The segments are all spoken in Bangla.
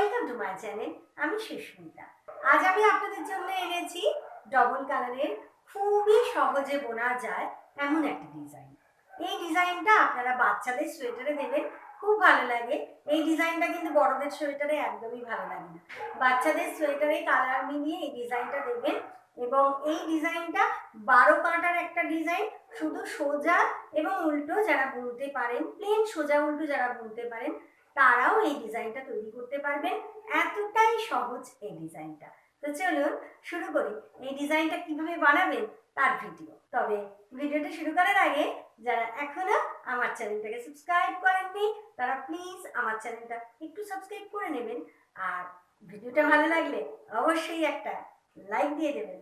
ওয়েলকাম টু মাই চ্যানেল, আমি সুস্মিতা। আজ আমি আপনাদের জন্য এনেছি ডবল কালারের খুবই সহজে বোনা যায় এমন একটা ডিজাইন। এই ডিজাইনটা আপনারা বাচ্চাদের সোয়েটারে দেবেন, খুব ভালো লাগে। এই ডিজাইনটা কিন্তু বড়দের সোয়েটারে একদমই ভালো লাগে না। বাচ্চাদের সোয়েটারে কালার মিলিয়ে এই ডিজাইনটা দেবেন এবং এই ডিজাইনটা বারো কাঁটার একটা ডিজাইন, শুধু সোজা এবং উল্টো যারা বুনতে পারেন প্লেন সোজা উল্টো যারা বুনতে পারেন তারাও এই ডিজাইনটা তৈরি করতে পারবেন। এতটাই সহজ এই ডিজাইনটা। তো চলুন শুরু করি। এই ডিজাইনটা কীভাবে বানাবেন তার ভিডিও। তবে ভিডিওটা শুরু করার আগে যারা এখনও আমার চ্যানেলটাকে সাবস্ক্রাইব করেননি, তারা প্লিজ আমার চ্যানেলটা একটু সাবস্ক্রাইব করে নেবেন। আর ভিডিওটা ভালো লাগলে অবশ্যই একটা লাইক দিয়ে দেবেন।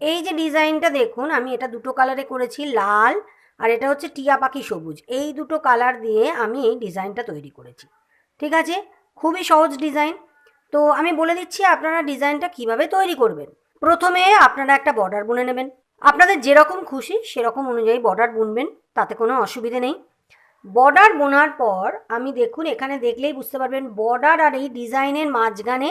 এই যে ডিজাইনটা দেখুন, আমি এটা দুটো কালারে করেছি, লাল আর এটা হচ্ছে টিয়া পাখি সবুজ। এই দুটো কালার দিয়ে আমি এই ডিজাইনটা তৈরি করেছি। ঠিক আছে? খুবই সহজ ডিজাইন তো আমি বলে দিচ্ছি আপনারা ডিজাইনটা কীভাবে তৈরি করবেন। প্রথমে আপনারা একটা বর্ডার বুনে নেবেন। আপনাদের যেরকম খুশি সেরকম অনুযায়ী বর্ডার বুনবেন, তাতে কোনো অসুবিধে নেই। বর্ডার বোনার পর আমি দেখুন, এখানে দেখলেই বুঝতে পারবেন বর্ডার আর এই ডিজাইনের মাঝখানে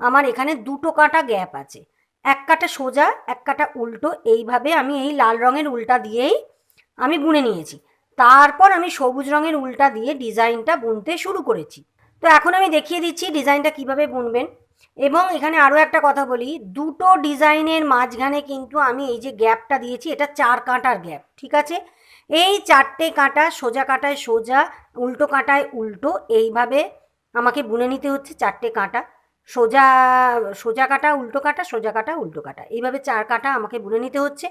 আমার এখানে দুটো কাটা গ্যাপ আছে। এক কাটা সোজা, এক কাটা উল্টো, এইভাবে আমি এই লাল রঙের উল্টা দিয়েই আমি বুনে নিয়েছি। তারপর আমি সবুজ রঙের উল্টা দিয়ে ডিজাইনটা বুনতে শুরু করেছি। তো এখন আমি দেখিয়ে দিচ্ছি ডিজাইনটা কীভাবে বুনবেন। এবং এখানে আরও একটা কথা বলি, দুটো ডিজাইনের মাঝখানে কিন্তু আমি এই যে গ্যাপটা দিয়েছি, এটা চার কাঁটার গ্যাপ, ঠিক আছে? এই চারটে কাঁটা সোজা কাঁটায় সোজা, উল্টো কাঁটায় উল্টো, এইভাবে আমাকে বুনে নিতে হচ্ছে চারটে কাঁটা। সোজা সোজা কাটা, উল্টো কাটা, সোজা কাটা, উল্টো কাটা, এইভাবে চার কাটা আমাকে বুনে নিতে হচ্ছে।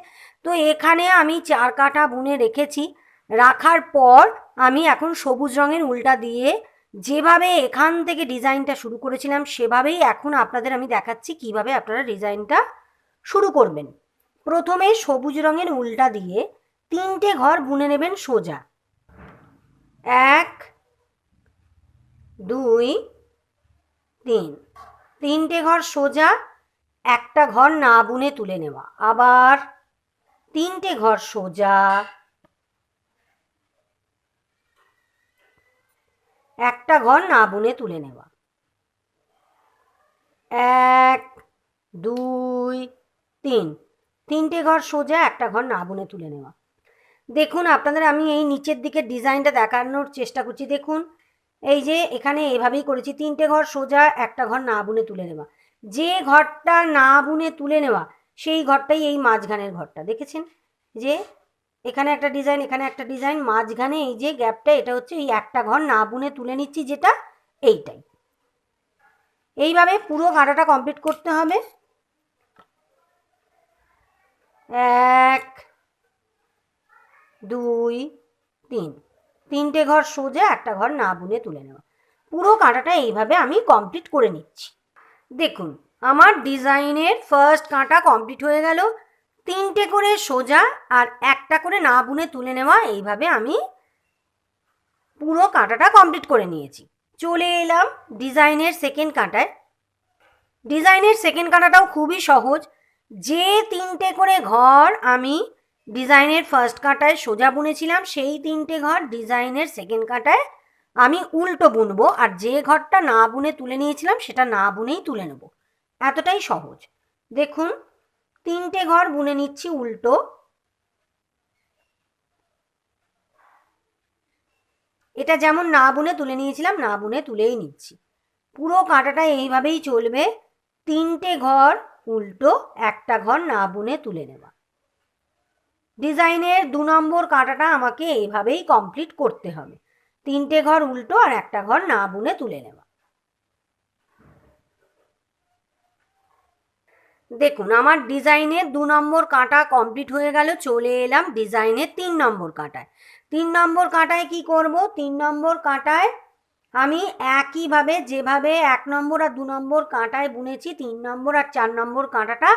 তো এখানে আমি চার কাটা বুনে রেখেছি, রাখার পর আমি এখন সবুজ রঙের উল্টা দিয়ে যেভাবে এখান থেকে ডিজাইনটা শুরু করেছিলাম, সেভাবেই এখন আপনাদের আমি দেখাচ্ছি কীভাবে আপনারা ডিজাইনটা শুরু করবেন। প্রথমে সবুজ রঙের উল্টা দিয়ে তিনটে ঘর বুনে নেবেন সোজা। এক, দুই, তিন। তিনটে ঘর সোজা, একটা ঘর না বুনে তুলে নেওয়া। আবার তিনটে ঘর সোজা একটা ঘর না বুনে তুলে নেওয়া। এক, দুই, তিন। তিনটে ঘর সোজা, একটা ঘর না বুনে তুলে নেওয়া। দেখুন, আপনাদের আমি এই নিচের দিকে ডিজাইনটা দেখানোর চেষ্টা করছি। দেখুন, এই যে এখানে এভাবেই করেছি। তিনটে ঘর সোজা, একটা ঘর না বুনে তুলে নেওয়া। যে ঘরটা না বুনে তুলে নেওয়া, সেই ঘরটাই এই মাঝখানের ঘরটা। দেখেছেন? যে এখানে একটা ডিজাইন এখানে একটা ডিজাইন মাঝখানে এই যে গ্যাপটা এটা হচ্ছে এই একটা ঘর, না বুনে তুলে নিচ্ছি যেটা এইটাই। এইভাবে পুরো কাঁটাটা কমপ্লিট করতে হবে। এক, দুই, তিন। তিনটে ঘর সোজা, একটা ঘর না বুনে তুলে নেওয়া। পুরো কাঁটাটা এইভাবে আমি কমপ্লিট করে নিচ্ছি। দেখুন, আমার ডিজাইনের ফার্স্ট কাঁটা কমপ্লিট হয়ে গেল। তিনটে করে সোজা আর একটা করে না বুনে তুলে নেওয়া, এইভাবে আমি পুরো কাঁটাটা কমপ্লিট করে নিয়েছি। চলে এলাম ডিজাইনের সেকেন্ড কাঁটায়। ডিজাইনের সেকেন্ড কাঁটাটাও খুবই সহজ। যে তিনটে করে ঘর আমি ডিজাইনের ফার্স্ট কাঁটায় সোজা বুনেছিলাম, সেই তিনটে ঘর ডিজাইনের সেকেন্ড কাঁটায় আমি উল্টো বুনবো। আর যে ঘরটা না বুনে তুলে নিয়েছিলাম, সেটা না বুনেই তুলে নেব। এতটাই সহজ। দেখুন তিনটে ঘর বুনে নিচ্ছি উল্টো। এটা যেমন না বুনে তুলে নিয়েছিলাম, না বুনে তুলেই নিচ্ছি। পুরো কাঁটাটা এইভাবেই চলবে, তিনটে ঘর উল্টো, একটা ঘর না বুনে তুলে নেওয়া। ডিজাইনের দু নম্বর কাঁটাটা আমাকে এইভাবেই কমপ্লিট করতে হবে। তিনটে ঘর উল্টো আর একটা ঘর না বুনে তুলে নেওয়া। দেখুন, আমার ডিজাইনের দু নম্বর কাঁটা কমপ্লিট হয়ে গেল, চলে এলাম ডিজাইনের তিন নম্বর কাঁটায়। তিন নম্বর কাঁটায় কি করব? তিন নম্বর কাঁটায় আমি একইভাবে, যেভাবে এক নম্বর আর দু নম্বর কাঁটায় বুনেছি, তিন নম্বর আর চার নম্বর কাঁটাটা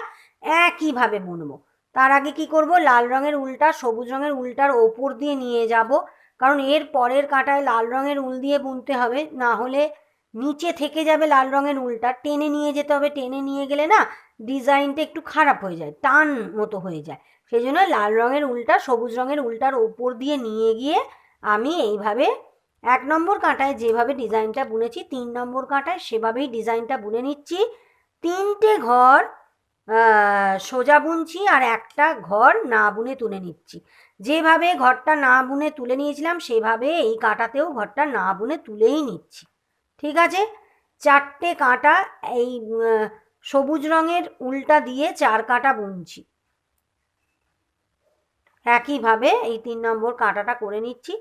একইভাবে বুনবো। তার আগে কি করব? লাল রঙের উল্টা, সবুজ রঙের উল্টার ওপর দিয়ে নিয়ে যাব, কারণ এর পরের কাঁটায় লাল রঙের উল দিয়ে বুনতে হবে, না হলে নিচে থেকে যাবে লাল রঙের উলটা। টেনে নিয়ে যেতে হবে, টেনে নিয়ে গেলে না ডিজাইনটা একটু খারাপ হয়ে যায়, টান মতো হয়ে যায়। সেই জন্য লাল রঙের উলটা, সবুজ রঙের উলটার ওপর দিয়ে নিয়ে গিয়ে আমি এইভাবে এক নম্বর কাঁটায় যেভাবে ডিজাইনটা বুনেছি, তিন নম্বর কাঁটায় সেভাবেই ডিজাইনটা বুনে নিচ্ছি। তিনটে ঘর সোজা বুনছি আর একটা ঘর না বুনে তুলে নিচ্ছি। যেভাবে ঘরটা না বুনে তুলে নিয়েছিলাম, সেভাবে এই কাঁটাতেও ঘরটা না বুনে তুলেই নিচ্ছি। ঠিক আছে? চারটে কাঁটা, এই সবুজ রঙের উল্টা দিয়ে চার কাঁটা বুনছি। একইভাবে এই তিন নম্বর কাঁটাটা করে নিচ্ছি।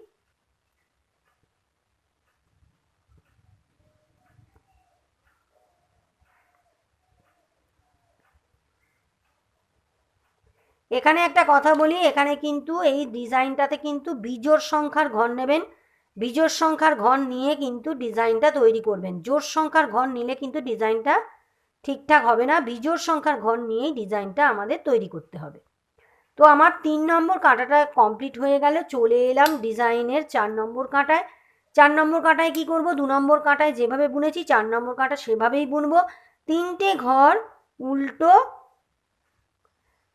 এখানে একটা কথা বলি, এখানে কিন্তু এই ডিজাইনটাতে কিন্তু বিজোড় সংখ্যার ঘর নেবেন। বিজোড় সংখ্যার ঘর নিয়ে কিন্তু ডিজাইনটা তৈরি করবেন। জোড় সংখ্যার ঘর নিলে কিন্তু ডিজাইনটা ঠিকঠাক হবে না, বিজোড় সংখ্যার ঘর নিয়েই ডিজাইনটা আমাদের তৈরি করতে হবে। তো আমার তিন নম্বর কাঁটাটা কমপ্লিট হয়ে গেল চলে এলাম ডিজাইনের চার নম্বর কাঁটায়। চার নম্বর কাঁটায় কি করব? দু নম্বর কাঁটায় যেভাবে বুনেছি, চার নম্বর কাঁটা সেভাবেই বুনবো। তিনটে ঘর উল্টো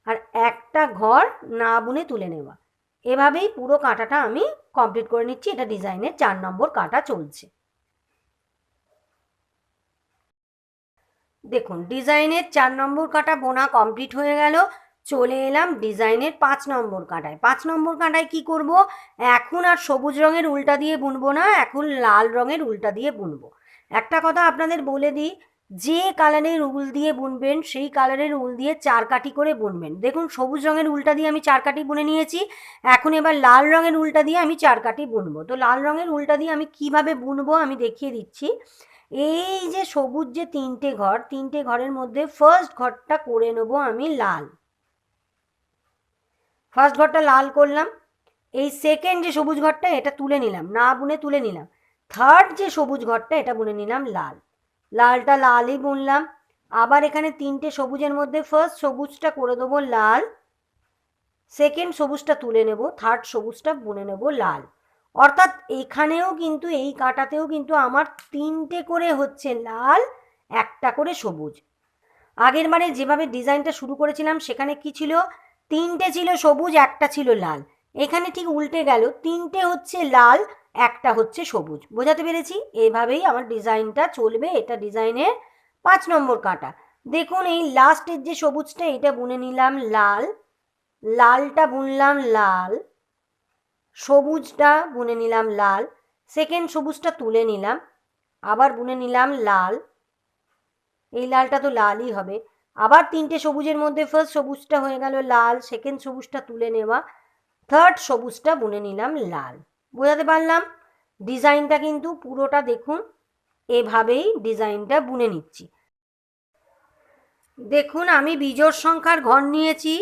আর একটা ঘর না বুনে তুলে নেওয়া। এভাবেই পুরো কাঁটাটা আমি কমপ্লিট করে নিচ্ছি, এটা ডিজাইনের চার নম্বর কাঁটা চলছে। দেখুন, ডিজাইনের চার নম্বর কাঁটা বোনা কমপ্লিট হয়ে গেল। চলে এলাম ডিজাইনের পাঁচ নম্বর কাঁটায়। পাঁচ নম্বর কাঁটায় কি করব? এখন আর সবুজ রঙের উল্টা দিয়ে বুনবো না, এখন লাল রঙের উল্টা দিয়ে বুনবো। একটা কথা আপনাদের বলে দিই, যে কালারের উল দিয়ে বুনবেন, সেই কালারের উল দিয়ে চার কাঠি করে বুনবেন। দেখুন, সবুজ রঙের উলটা দিয়ে আমি চার কাঠি বুনে নিয়েছি, এখন এবার লাল রঙের উলটা দিয়ে আমি চার কাঠি বুনবো। তো লাল রঙের উলটা দিয়ে আমি কীভাবে বুনবো আমি দেখিয়ে দিচ্ছি। এই যে সবুজ যে তিনটে ঘর, তিনটে ঘরের মধ্যে ফার্স্ট ঘরটা করে নেব আমি লাল। ফার্স্ট ঘরটা লাল করলাম, এই সেকেন্ড যে সবুজ ঘরটা, এটা তুলে নিলাম, না বুনে তুলে নিলাম। থার্ড যে সবুজ ঘরটা, এটা বুনে নিলাম লাল। লালটা লালই বুনলাম। আবার এখানে তিনটে সবুজের মধ্যে ফার্স্ট সবুজটা করে দেবো লাল। সেকেন্ড সবুজটা তুলে নেব থার্ড সবুজটা বুনে নেব লাল। অর্থাৎ এখানেও কিন্তু, এই কাটাতেও কিন্তু আমার তিনটে করে হচ্ছে লাল, একটা করে সবুজ। আগের বারে যেভাবে ডিজাইনটা শুরু করেছিলাম, সেখানে কি ছিল? তিনটে ছিল সবুজ, একটা ছিল লাল। এখানে ঠিক উল্টে গেল, তিনটে হচ্ছে লাল, একটা হচ্ছে সবুজ। বোঝাতে পেরেছি? এভাবেই আমার ডিজাইনটা চলবে, এটা ডিজাইনের পাঁচ নম্বর কাটা। দেখুন, এই লাস্টের যে সবুজটা, এটা বুনে নিলাম লাল। লালটা বুনলাম লাল। সবুজটা বুনে নিলাম লাল সেকেন্ড সবুজটা তুলে নিলাম, আবার বুনে নিলাম লাল, এই লালটা তো লালই হবে, আবার তিনটে সবুজের মধ্যে ফার্স্ট সবুজটা হয়ে গেল লাল সেকেন্ড সবুজটা তুলে নেওয়া থার্ড সবুজটা বুনে নিলাম লাল, বোঝাতে পারলাম? ডিজাইনটা কিন্তু পুরোটা দেখুন, এভাবেই ডিজাইনটা বুনে নিচ্ছি। দেখুন আমি বিজোড় সংখ্যার ঘর নিয়েছি,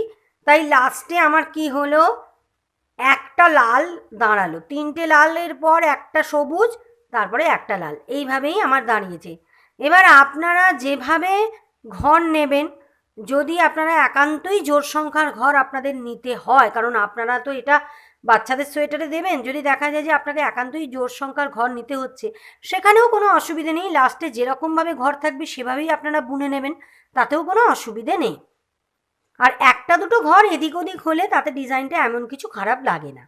তাই লাস্টে আমার কি হলো? একটা লাল দাঁড়াল। তিনটে লালের পর একটা সবুজ, তারপরে একটা লাল। এইভাবেই আমার দাঁড়িয়েছে। এবার আপনারা যেভাবে ঘর নেবেন, যদি আপনারা একান্তই জোর সংখ্যার ঘর আপনাদের নিতে হয়, কারণ আপনারা তো এটা বাচ্চাদের সোয়েটারে দেবেন, যদি দেখা যায় যে আপনাকে একান্তই জোর সংখ্যার ঘর নিতে হচ্ছে, সেখানেও কোনো অসুবিধে নেই। লাস্টে যেরকমভাবে ঘর থাকবে, সেভাবেই আপনারা বুনে নেবেন। তাতেও কোনো অসুবিধে নেই। আর একটা দুটো ঘর এদিক ওদিক হলে তাতে ডিজাইনটা এমন কিছু খারাপ লাগে না।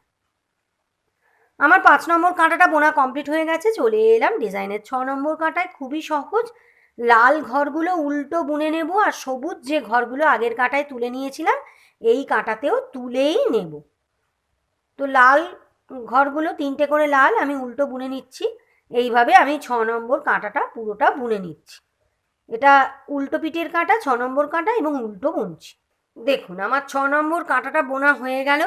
আমার পাঁচ নম্বর কাঁটাটা বোনা কমপ্লিট হয়ে গেছে, চলে এলাম ডিজাইনের ছ নম্বর কাঁটায়। খুবই সহজ, লাল ঘরগুলো উল্টো বুনে নেব আর সবুজ যে ঘরগুলো আগের কাঁটায় তুলে নিয়েছিলাম, এই কাঁটাতেও তুলেই নেব। তো লাল ঘরগুলো তিনটে করে লাল, আমি উল্টো বুনে নিচ্ছি। এইভাবে আমি ছ নম্বর কাঁটাটা পুরোটা বুনে নিচ্ছি। এটা উল্টো পিঠের কাঁটা, ছ নম্বর কাঁটা এবং উল্টো বুনছি। দেখুন, আমার ছ নম্বর কাঁটাটা বোনা হয়ে গেল।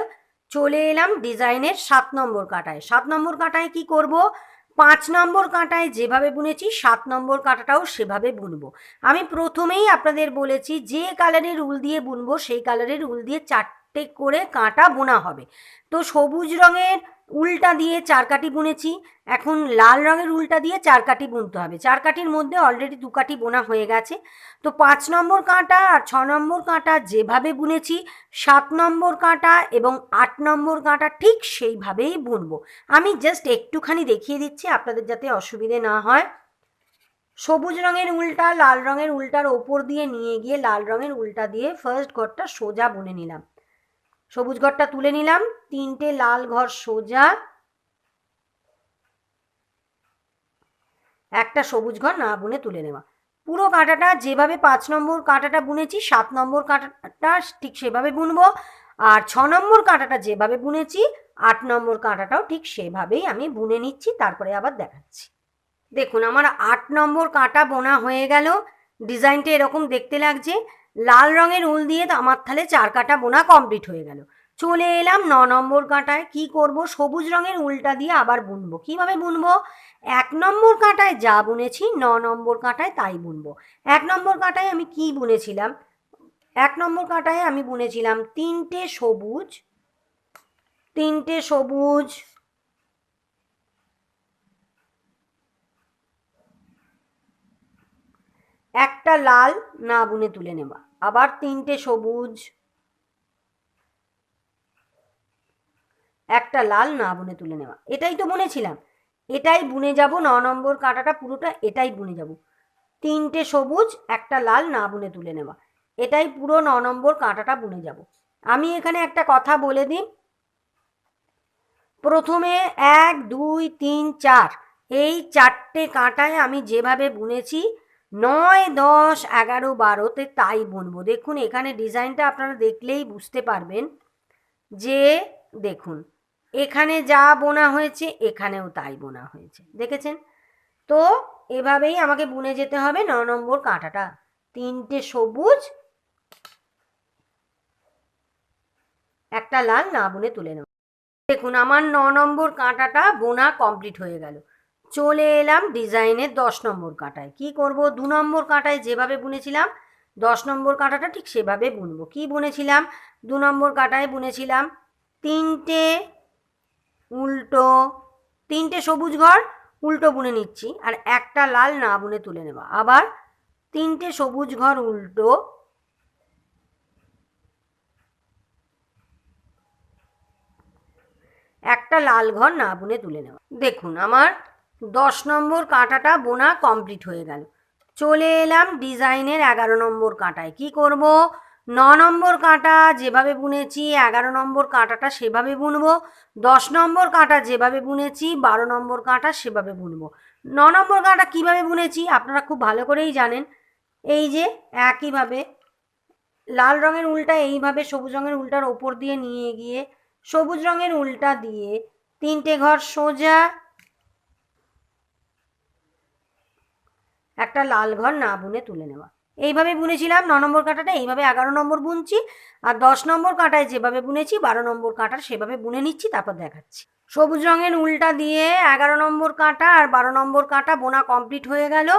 চলে এলাম ডিজাইনের সাত নম্বর কাঁটায়। সাত নম্বর কাঁটায় কি করব? পাঁচ নম্বর কাঁটায় যেভাবে বুনেছি, সাত নম্বর কাঁটাটাও সেভাবে বুনবো। আমি প্রথমেই আপনাদের বলেছি, যে কালারের উল দিয়ে বুনবো, সেই কালারের উল দিয়ে চারটে করে কাঁটা বোনা হবে। তো সবুজ রঙের উলটা দিয়ে চার কাঠি বুনেছি, এখন লাল রঙের উলটা দিয়ে চার কাঠি বুনতে হবে। চার কাঠির মধ্যে অলরেডি দু কাঠি বোনা হয়ে গেছে। তো পাঁচ নম্বর কাঁটা আর ছ নম্বর কাঁটা যেভাবে বুনেছি, সাত নম্বর কাঁটা এবং আট নম্বর কাঁটা ঠিক সেইভাবেই বুনবো। আমি জাস্ট একটুখানি দেখিয়ে দিচ্ছি, আপনাদের যাতে অসুবিধে না হয়। সবুজ রঙের উল্টা, লাল রঙের উল্টার ওপর দিয়ে নিয়ে গিয়ে লাল রঙের উল্টা দিয়ে ফার্স্ট ঘরটা সোজা বুনে নিলাম। সবুজ ঘরটা তুলে নিলাম। তিনটে লাল ঘর সোজা। একটা সবুজ ঘর না বুনে তুলে নেওয়া। পুরো কাঁটাটা যেভাবে পাঁচ নম্বর কাঁটাটা বুনেছি, সাত নম্বর কাঁটাটা ঠিক সেভাবে বুনবো আর ছ নম্বর কাঁটাটা যেভাবে বুনেছি, আট নম্বর কাঁটাটাও ঠিক সেভাবেই আমি বুনে নিচ্ছি, তারপরে আবার দেখাচ্ছি। দেখুন, আমার আট নম্বর কাঁটা বোনা হয়ে গেল। ডিজাইনটা এরকম দেখতে লাগছে। লাল রঙের উল দিয়ে আমার তাহলে চার কাটা বোনা কমপ্লিট হয়ে গেল। চলে এলাম ন নম্বর কাঁটায়। কি করব? সবুজ রঙের উলটা দিয়ে আবার বুনবো। কীভাবে বুনবো? এক নম্বর কাঁটায় যা বুনেছি, ন নম্বর কাঁটায় তাই বুনবো। এক নম্বর কাঁটায় আমি কি বুনেছিলাম? এক নম্বর কাঁটায় আমি বুনেছিলাম তিনটে সবুজ তিনটে সবুজ, একটা লাল না বুনে তুলে নেবা আবার তিনটে সবুজ। একটা লাল না বুনে তুলে নেওয়া। এটাই তো বুনেছিলাম। এটাই বুনে যাব, ন নম্বর কাঁটাটা পুরোটা এটাই বুনে যাব। তিনটে সবুজ, একটা লাল না বুনে তুলে নেওয়া। এটাই পুরো ন নম্বর কাঁটাটা বুনে যাব। আমি এখানে একটা কথা বলে দিই। প্রথমে এক, দুই, তিন, চার। এই চারটে কাঁটায় আমি যেভাবে বুনেছি নয়, দশ, এগারো, বারোতে তাই বুনবো। দেখুন, এখানে ডিজাইনটা আপনারা দেখলেই বুঝতে পারবেন যে, দেখুন, এখানে যা বোনা হয়েছে, এখানেও তাই বোনা হয়েছে। দেখেছেন? তো এভাবেই আমাকে বুনে যেতে হবে। ন নম্বর কাঁটাটা তিনটে সবুজ, একটা লাল, না বুনে তুলে নেব। দেখুন, আমার ন নম্বর কাঁটাটা বোনা কমপ্লিট হয়ে গেল। চলে এলাম ডিজাইনের দশ নম্বর কাঁটায়। কি করব? দু নম্বর কাঁটায় যেভাবে বুনেছিলাম, দশ নম্বর কাঁটাটা ঠিক সেভাবে বুনবো। কি বুনেছিলাম? দু নম্বর কাঁটায় বুনেছিলাম তিনটে উল্টো, তিনটে সবুজ ঘর উল্টো বুনে নিচ্ছি আর একটা লাল না বুনে তুলে নেওয়া আবার তিনটে সবুজ ঘর উল্টো একটা লাল ঘর না বুনে তুলে নেওয়া দেখুন, আমার দশ নম্বর কাঁটাটা বোনা কমপ্লিট হয়ে গেল। চলে এলাম ডিজাইনের এগারো নম্বর কাঁটায়। কি করব? ন নম্বর কাঁটা যেভাবে বুনেছি, এগারো নম্বর কাঁটাটা সেভাবে বুনবো, দশ নম্বর কাঁটা যেভাবে বুনেছি, বারো নম্বর কাঁটা সেভাবে বুনবো। ন নম্বর কাঁটা কীভাবে বুনেছি আপনারা খুব ভালো করেই জানেন। এই যে একইভাবে লাল রঙের উল্টা এইভাবে সবুজ রঙের উল্টার ওপর দিয়ে নিয়ে গিয়ে সবুজ রঙের উল্টা দিয়ে তিনটে ঘর সোজা একটা লাল ঘর না বুনে তুলে নেওয়া। এইভাবে বুনেছিলাম, ন নম্বর কাঁটাটা এইভাবে এগারো নম্বর বুনছি, আর দশ নম্বর কাঁটায় যেভাবে বুনেছি, বারো নম্বর কাঁটার সেভাবে বুনে নিচ্ছি, তারপর দেখাচ্ছি। সবুজ রঙের উল্টা দিয়ে এগারো নম্বর কাঁটা আর বারো নম্বর কাঁটা বোনা কমপ্লিট হয়ে গেল।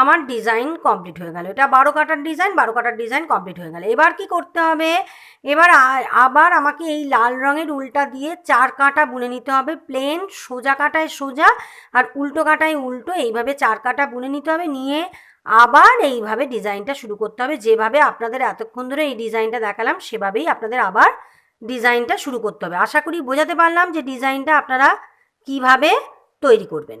আমার ডিজাইন কমপ্লিট হয়ে গেল। এটা বারো কাটার ডিজাইন বারো কাটার ডিজাইন কমপ্লিট হয়ে গেল। এবার কি করতে হবে? এবার আবার আমাকে এই লাল রঙের উল্টা দিয়ে চার কাঁটা বুনে নিতে হবে। প্লেন সোজা কাটায় সোজা আর উল্টো কাটায় উল্টো এইভাবে চার কাটা বুনে নিতে হবে। নিয়ে আবার এইভাবে ডিজাইনটা শুরু করতে হবে। যেভাবে আপনাদের এতক্ষণ ধরে এই ডিজাইনটা দেখালাম, সেভাবেই আপনাদের আবার ডিজাইনটা শুরু করতে হবে। আশা করি বোঝাতে পারলাম যে ডিজাইনটা আপনারা কীভাবে তৈরি করবেন।